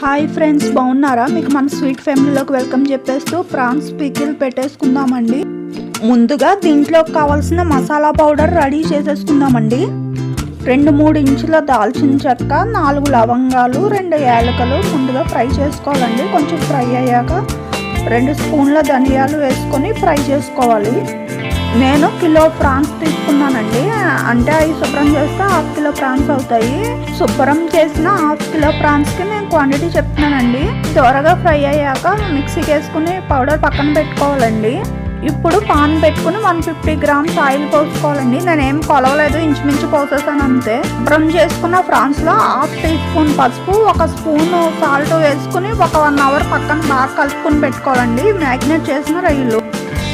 Hi friends బాగున్నారా? మీకు మన స్వీట్ ఫ్యామిలీలోకి వెల్కమ్ చెప్పేస్తూ ప్రాన్స్ పికిల్ పెట్టేసుకుందామండి. ముందుగా దీంట్లో కావాల్సిన మసాలా పౌడర్ రెడీ చేసేసుకుందామండి. రెండు మూడు ఇంచుల దాల్చిన చెక్క నాలుగు లవంగాలు రెండు యాలకలు ముందుగా ఫ్రై చేసుకోవాలండి. కొంచెం ఫ్రై అయ్యాక రెండు స్పూన్ల ధనియాలు వేసుకొని ఫ్రై చేసుకోవాలి. నేను కిలో ప్రాన్స్ తీసుకున్నానండి. అంటే అవి శుభ్రం చేస్తే హాఫ్ కిలో ప్రాన్స్ అవుతాయి. శుభ్రం చేసిన హాఫ్ కిలో ప్రాన్స్కి నేను క్వాంటిటీ చెప్తున్నానండి. త్వరగా ఫ్రై అయ్యాక మిక్సీకి వేసుకుని పౌడర్ పక్కన పెట్టుకోవాలండి. ఇప్పుడు పాన్ పెట్టుకుని వన్ ఫిఫ్టీ గ్రామ్స్ ఆయిల్ పోసుకోవాలండి. నేనేం కొలవలేదు ఇంచుమించు పోసేసాను అంతే. శుభ్రం చేసుకున్న ఫ్రాన్స్లో హాఫ్ టీ స్పూన్ పసుపు ఒక స్పూన్ సాల్ట్ వేసుకుని ఒక వన్ అవర్ పక్కన బాగా కలుపుకుని పెట్టుకోవాలండి. మ్యాగ్నేట్ చేసిన రొయ్యలు.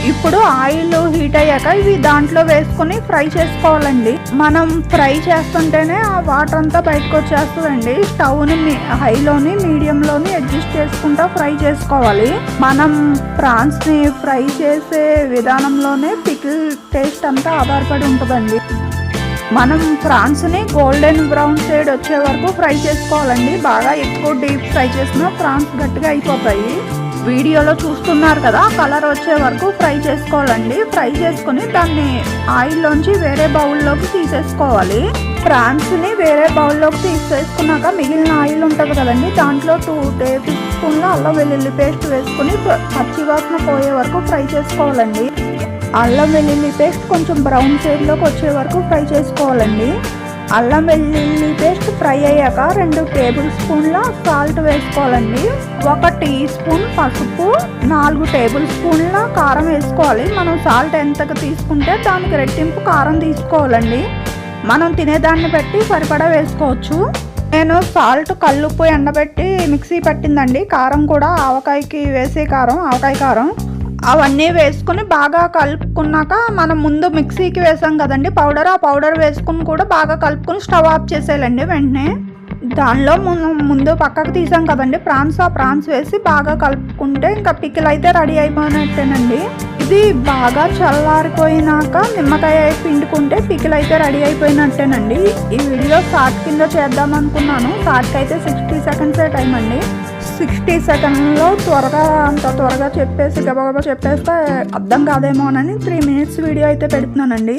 ఇప్పుడు ఆయిల్ హీట్ అయ్యాక ఇవి దాంట్లో వేసుకొని ఫ్రై చేసుకోవాలండి. మనం ఫ్రై చేస్తుంటేనే ఆ వాటర్ అంతా బయటకు వచ్చేస్తుందండి. స్టవ్ని హైలోని మీడియంలోని అడ్జస్ట్ చేసుకుంటా ఫ్రై చేసుకోవాలి. మనం ప్రాన్స్ని ఫ్రై చేసే విధానంలోనే పికిల్ టేస్ట్ అంతా ఆధారపడి ఉంటుందండి. మనం ప్రాన్స్ని గోల్డెన్ బ్రౌన్ షేడ్ వచ్చే వరకు ఫ్రై చేసుకోవాలండి. బాగా ఎక్కువ డీప్ ఫ్రై చేసినా ప్రాన్స్ గట్టిగా అయిపోతాయి. వీడియోలో చూస్తున్నారు కదా కలర్ వచ్చే వరకు ఫ్రై చేసుకోవాలండి. ఫ్రై చేసుకుని దాన్ని ఆయిల్లోంచి వేరే బౌల్లోకి తీసేసుకోవాలి. ప్రాన్స్ని వేరే బౌల్లోకి తీసేసుకున్నాక మిగిలిన ఆయిల్ ఉంటుంది కదండి దాంట్లో టూ టేబుల్ స్పూన్ల అల్లం వెల్లుల్లి పేస్ట్ వేసుకుని పచ్చి వాసన పోయే వరకు ఫ్రై చేసుకోవాలండి. అల్లం వెల్లుల్లి పేస్ట్ కొంచెం బ్రౌన్ షేడ్లోకి వచ్చే వరకు ఫ్రై చేసుకోవాలండి. అల్లం వెల్లుల్లి పేస్ట్ ఫ్రై అయ్యాక రెండు టేబుల్ స్పూన్ల సాల్ట్ వేసుకోవాలండి. ఒక టీ స్పూన్ పసుపు నాలుగు టేబుల్ స్పూన్ల కారం వేసుకోవాలి. మనం సాల్ట్ ఎంతకు తీసుకుంటే దానికి రెట్టింపు కారం తీసుకోవాలండి. మనం తినేదాన్ని బట్టి సరిపడా వేసుకోవచ్చు. నేను సాల్ట్ కల్లుప్పు ఎండబెట్టి మిక్సీ పట్టిందండి. కారం కూడా ఆవకాయకి వేసే కారం ఆవకాయ కారం. అవన్నీ వేసుకుని బాగా కలుపుకున్నాక మనం ముందు మిక్సీకి వేసాం కదండి పౌడర్ ఆ పౌడర్ వేసుకుని కూడా బాగా కలుపుకుని స్టవ్ ఆఫ్ చేసేయాలండి వెంటనే. దానిలో ముందు పక్కకు తీసాం కదండి. ప్రాన్స్ ఆ ప్రాన్స్ వేసి బాగా కలుపుకుంటే ఇంకా పికిల్ అయితే రెడీ అయిపోయినట్టేనండి. ఇది బాగా చల్లారిపోయినాక నిమ్మకాయ పిండుకుంటే పికిల్ అయితే రెడీ అయిపోయినట్టేనండి. ఈ వీడియో షార్ట్ కింద చేద్దాం అనుకున్నాను. షార్ట్కి అయితే సిక్స్టీ సెకండ్సే టైం అండి. సిక్స్టీ సెకండ్లో త్వరగా అంత త్వరగా చెప్పేసి గబగబా చెప్పేస్తే అర్థం కాదేమోనని త్రీ మినిట్స్ వీడియో అయితే పెడుతున్నానండి.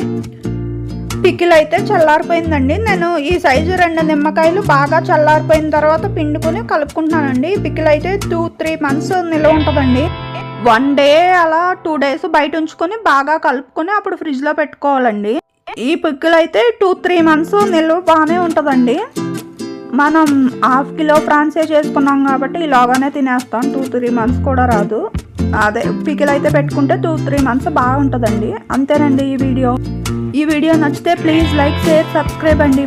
పికిల్ అయితే చల్లారిపోయిందండి. నేను ఈ సైజు రెండు నిమ్మకాయలు బాగా చల్లారిపోయిన తర్వాత పిండుకొని కలుపుకుంటున్నానండి. ఈ పికిల్ అయితే టూ త్రీ మంత్స్ నిల్వ ఉంటుందండి. వన్ డే అలా టూ డేస్ బయట ఉంచుకొని బాగా కలుపుకొని అప్పుడు ఫ్రిడ్జ్లో పెట్టుకోవాలండి. ఈ పిక్కులు అయితే టూ త్రీ మంత్స్ నిల్వ బాగానే ఉంటుందండి. మనం హాఫ్ కిలో ఫ్రాన్సే చేసుకున్నాం కాబట్టి ఇలాగానే తినేస్తాం. టూ త్రీ మంత్స్ కూడా రాదు. అదే పికిల్ అయితే పెట్టుకుంటే టూ త్రీ మంత్స్ బాగుంటుందండి. అంతేనండి ఈ వీడియో. ఈ వీడియో నచ్చితే ప్లీజ్ లైక్ షేర్ సబ్స్క్రైబ్ అండి.